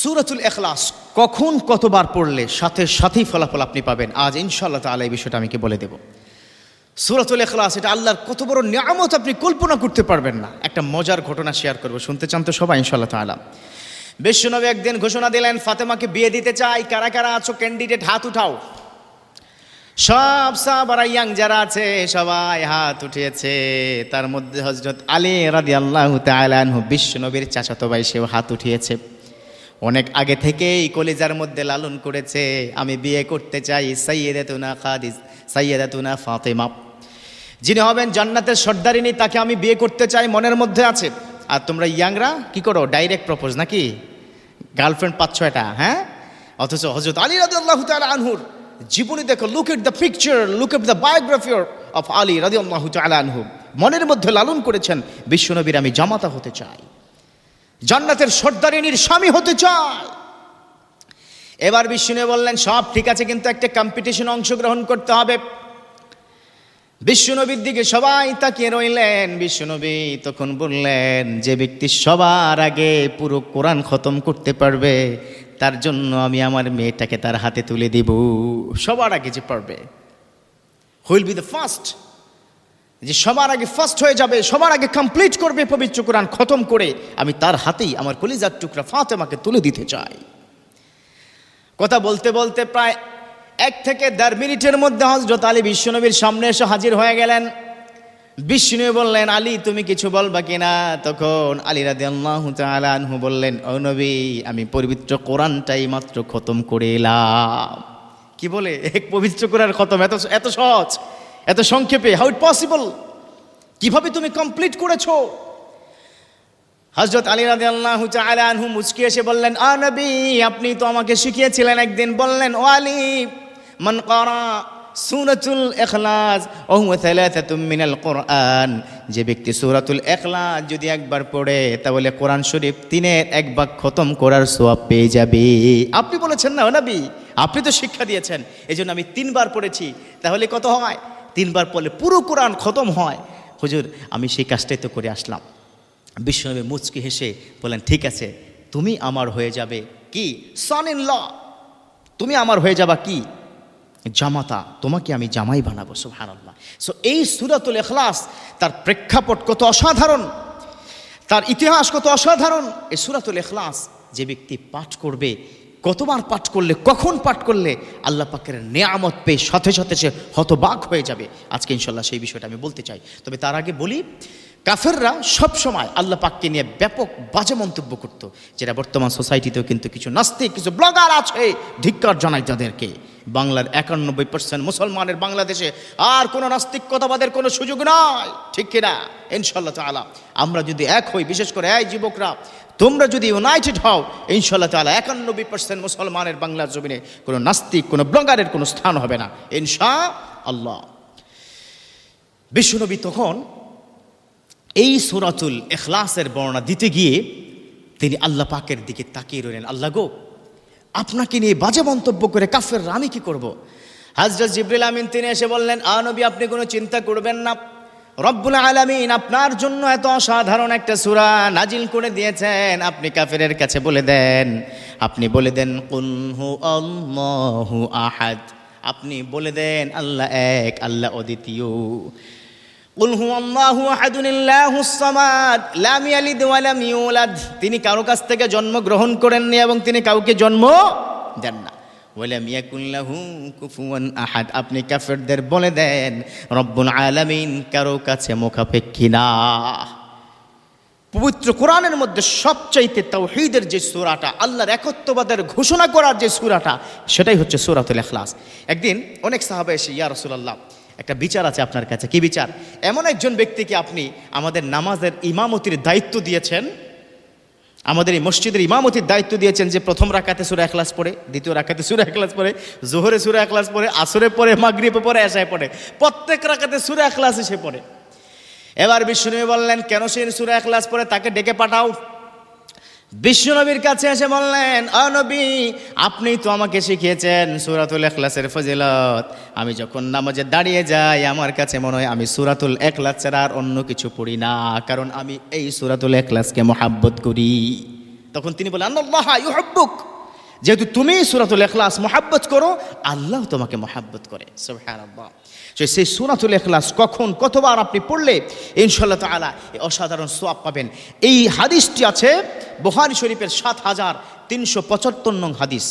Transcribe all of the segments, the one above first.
সুরাতুল এখলাস কখন কতবার পড়লে সাথে সাথেই ফলাফল আপনি পাবেন? আজ ইনশাআল্লাহ তাআলা এই বিষয়টা আমি কি বলে দেব? সুরাতুল এখলাস এটা আল্লাহর কত বড় নিয়ামত আপনি কল্পনা করতে পারবেন না। একটা মজার ঘটনা শেয়ার করব, শুনতে চান তো সবাই ইনশাআল্লাহ তাআলা। বিশ্বনবী একদিন ঘোষণা দিলেন, ফাতেমাকে বিয়ে দিতে চাই, কারা কারা আছো ক্যান্ডিডেট হাত উঠাও। সব সাহাবারা ইয়াং যারা আছে, সবাই হাত উঠিয়েছে। তার মধ্যে হজরত আলী রাদি আল্লাহ তালানহু বিশ্বনবীর চাচাতো ভাই, সেও হাত উঠিয়েছে। অনেক আগে থেকেই কলিজার মধ্যে লালন করেছে। আমি বিয়ে করতে চাই সাইয়েদাতুনা খাদিজ, সাইয়েদাতুনা ফাতেমা। যিনি হবেন জান্নাতের সর্দারিনী, তাকে আমি বিয়ে করতে চাই মনের মধ্যে আছে। আর তোমরা ইয়াংরা, কি করো? ডাইরেক্ট প্রপোজ নাকি? গার্লফ্রেন্ড পাচ্ছ এটা হ্যাঁ? অথচ হজরত আলী রাদি আল্লাহ আনহুর জীবনী দেখো look at the picture look at the biography of Ali রাদি আল্লাহ আনহু। মনের মধ্যে লালন করেছেন, বিশ্বনবীর আমি জামাতা হতে চাই। জান্নাতের সর্দারিনীর স্বামী হতে চায়। এবার বিষ্ণু বললেন, সব ঠিক আছে, কিন্তু একটা কম্পিটিশন অংশগ্রহণ করতে হবে। বিশ্বনবীর দিকে সবাই তাকিয়ে রইলেন। বিশ্বনবী তখন বললেন, যে ব্যক্তি সবার আগে পুরো কোরআন খতম করতে পারবে, তার জন্য আমি আমার মেয়েটাকে তার হাতে তুলে দিব। সবার আগে যে পারবে। হুইল বি দ্য ফার্স্ট যে সবার আগে ফার্স্ট হয়ে যাবে, সবার আগে কমপ্লিট করবে পবিত্র কোরআন, খতম করে আমি তার হাতেই আমার কলিজার টুকরা ফাতেমাকে তুলে দিতে চাই। কথা বলতে বলতে প্রায় এক থেকে দেড় মিনিটের মধ্যে হজরত আলী বিশ্বনবীর সামনে এসে হাজির হয়ে গেলেন। বিষ্ণু বললেন, আলী, তুমি কিছু বলবা কিনা তখন আলী রাদি আল্লাহ বললেন, ও নবী, আমি পবিত্র কোরআনটাই মাত্র খতম করে এলাম। কি বলে? এক পবিত্র কোরআন খতম, এত এত সহজ। এত সংক্ষেপে হাউ ইট পসিবল কীভাবে তুমি কমপ্লিট করেছ? হজরত আলী রাজি আল্লাহ আনহু মুচকি এসে বললেন, আ নবী, আপনি তো আমাকে শিখিয়েছিলেন একদিন। বললেন, ও আলী, মান করা সুরাতুল এখলাস মিনাল কোরআন। যে ব্যক্তি সূরাতুল এখলাস যদি একবার পড়ে, তাহলে কোরআন শরীফ তিনের এক ভাগ খতম করার সোয়াব পেয়ে যাবে। আপনি বলেছেন না নবী, আপনি তো শিক্ষা দিয়েছেন এই আমি তিনবার পড়েছি। তাহলে কত হয়? তিনবার পড়লে পুরো কোরআন খতম হয়। হুজুর, আমি সেই কাজটাই তো করে আসলাম। বিশ্বনবী মুচকি হেসে বলেন ঠিক আছে, তুমি আমার হয়ে যাবে কি? সন ইন ল তুমি আমার হয়ে যাবা কি? জামাতা, তোমাকে আমি জামাই বানাবো, সুবহানাল্লাহ। সো এই সুরাতুল এখলাস তার প্রেক্ষাপট কত অসাধারণ, তার ইতিহাস কত অসাধারণ। এই সুরাতুল এখলাস যে ব্যক্তি পাঠ করবে কতবার পাঠ করলে, কখন পাঠ করলে আল্লাহ পাকের নেয়ামত পেয়ে সাথে সাথে সে হতবাক হয়ে যাবে। আজকে ইনশাল্লাহ সেই বিষয়টা আমি বলতে চাই। তবে তার আগে বলি কাফেররা সব সময় আল্লাহ পাককে নিয়ে ব্যাপক বাজে মন্তব্য করত, যেটা বর্তমান সোসাইটিতেও কিন্তু কিছু নাস্তিক, কিছু ব্লগার আছে, ধিক্কার জানাই যাদেরকে। বাংলার একানব্বই পার্সেন্ট মুসলমানের বাংলাদেশে আর কোনো নাস্তিকতাবাদের কোনো সুযোগ নয় ঠিক কিনা ইনশাল্লাহ তালা আমরা যদি এক হই, বিশেষ করে এই যুবকরা, তোমরা যদি ইউনাইটেড হও ইনশাল্লাহ তালা একানব্বই পার্সেন্ট মুসলমানের বাংলার জমিনে কোনো নাস্তিক, কোনো ব্লগারের কোনো স্থান হবে না। ইনশা আল্লাহ। বিশ্বনবী তখন এই সুরাতুল এখলাসের বর্ণনা দিতে গিয়ে তিনি আল্লাহ পাকের দিকে তাকিয়ে রইলেন। আল্লাহ গো, আপনাকে নিয়ে বাজে মন্তব্য করে কাফের আমি কি করব। হাজরত জিবরুল আমিন তিনি এসে বললেন আনবী আপনি কোনো চিন্তা করবেন না। রব্বুল আলামিন আপনার জন্য এত অসাধারণ একটা সুরা নাজিল করে দিয়েছেন। আপনি কাফেরের কাছে বলে দেন। আপনি বলে দেন কুনহু আহাদ। আপনি বলে দেন, আল্লাহ এক, আল্লাহ অদ্বিতীয়। কুল হু আল্লাহু আহাদুন আল্লাহুস সামাদ, লাম ইয়ালিদ ওয়া লাম ইউলাদ। তিনি কারও কাছ থেকে জন্ম গ্রহণ করেননি এবং তিনি কাউকে জন্ম দেন না। ওয়ালাম ইয়াকুন লাহু কুফুয়ান আহাদ। আপনি কাফেরদের বলে দেন, রব্বুল আলামিন কারও কাছে মুখাপেক্ষী না। পবিত্র কোরআনের মধ্যে সবচাইতে তাওহীদের যে সূরাটা, আল্লাহর একত্ববাদের ঘোষণা করার যে সূরাটা, সেটাই হচ্ছে সূরাতুল ইখলাস। একদিন অনেক সাহাবা এসে, ইয়া রাসূলুল্লাহ একটা বিচার আছে আপনার কাছে, কি বিচার? এমন একজন ব্যক্তিকে আপনি আমাদের নামাজের ইমামতির দায়িত্ব দিয়েছেন, আমাদের এই মসজিদের ইমামতির দায়িত্ব দিয়েছেন যে প্রথম রাকাতে সুরা একলাস পড়ে, দ্বিতীয় রাকাতে সুরা একলাস পড়ে, জোহরে সুরা একলাস পড়ে, আসরে পড়ে, মাগরিবে পড়ে এসায় পড়ে, প্রত্যেক রাকাতে সুরা একলাস এসে পড়ে। এবার বিষ্ণুনবী বললেন, কেন সে সুরা একলাস পড়ে? তাকে ডেকে পাঠাও। বিশ্বনবীর কাছে এসে বললেন অনবী আপনি তো আমাকে শিখিয়েছেন সুরাতুল এখলাসের ফজিলত। আমি যখন নামাজে দাঁড়িয়ে যাই, আমার কাছে মনে হয় আমি সুরাতুল এখলাস ছাড়া আর অন্য কিছু পড়ি না, কারণ আমি এই সুরাতুল এখলাসকে মহাব্বত করি। তখন তিনি বলেন আল্লাহ ইউহাব্বুক। যেহেতু তুমি সুরাতুল এখলাস মহাব্বত করো, আল্লাহ তোমাকে মহাব্বত করে। সেই সুরাতুল এখলাস কখন কতবার আপনি পড়লে ইনশাল্লাহ তাআলা এই অসাধারণ সোয়াব পাবেন। এই হাদিসটি আছে বুখারী শরীফের সাত হাজার তিনশো পঁচাত্তর নং হাদিস।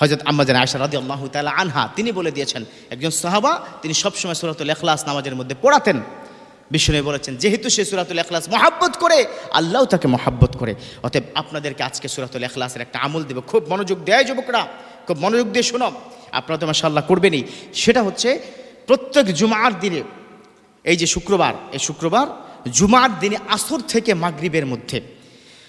হজরত আম্মাজান আয়সা রাদি আল্লাহ তালা আনহা, তিনি বলে দিয়েছেন, একজন সাহাবা, তিনি সবসময় সুরাতুল এখলাস নামাজের মধ্যে পড়াতেন। বিষ্ণু বলেছেন, যেহেতু সে সুরাতুল এখলাস মহাব্বত করে, আল্লাহ তাকে মহাব্বত করে। অতএব আপনাদেরকে আজকে সুরাতুল এখলাসের একটা আমল দেব। খুব মনোযোগ দেয় যুবকরা, খুব মনোযোগ দিয়ে শোনো। আপনারা তো মাসাল্লাহ করবেনই। সেটা হচ্ছে, প্রত্যেক জুমার দিনে, এই যে শুক্রবার, এই শুক্রবার জুমার দিনে আসর থেকে মাগরিবের মধ্যে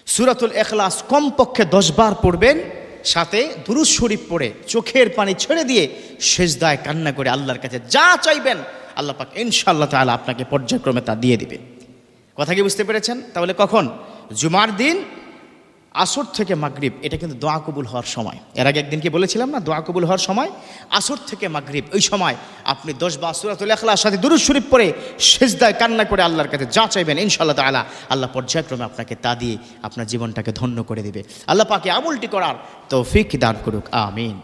সুরাতুল এখলাস কমপক্ষে দশবার পড়বেন। সাথে দুরুজ শরীফ পড়ে, চোখের পানি ছেড়ে দিয়ে সেজদায় কান্না করে আল্লাহর কাছে যা চাইবেন আল্লাহ পাক ইনশাআল্লাহ তাআলা আপনাকে পর্যায়ক্রমে তা দিয়ে দিবে। কথা কি বুঝতে পেরেছেন? তাহলে কখন? জুমার দিন, আসর থেকে মাগরিব, এটা কিন্তু দোয়া কবুল হওয়ার সময়। এর আগে একদিন কি বলেছিলাম না? দোয়া কবুল হওয়ার সময়, আসর থেকে মাগরিব, ওই সময় আপনি দশ বা সুরাতুল এখলার সাথে দুরুজ শরীফ পড়ে সেজদায় কান্না করে আল্লাহর কাছে যা চাইবেন, ইনশাআল্লাহ তাআলা আল্লাহ পর্যায়ক্রমে আপনাকে তা দিয়ে আপনার জীবনটাকে ধন্য করে দিবে। আল্লাহ পাকে আমলটি করার তৌফিক দান করুক, আমিন।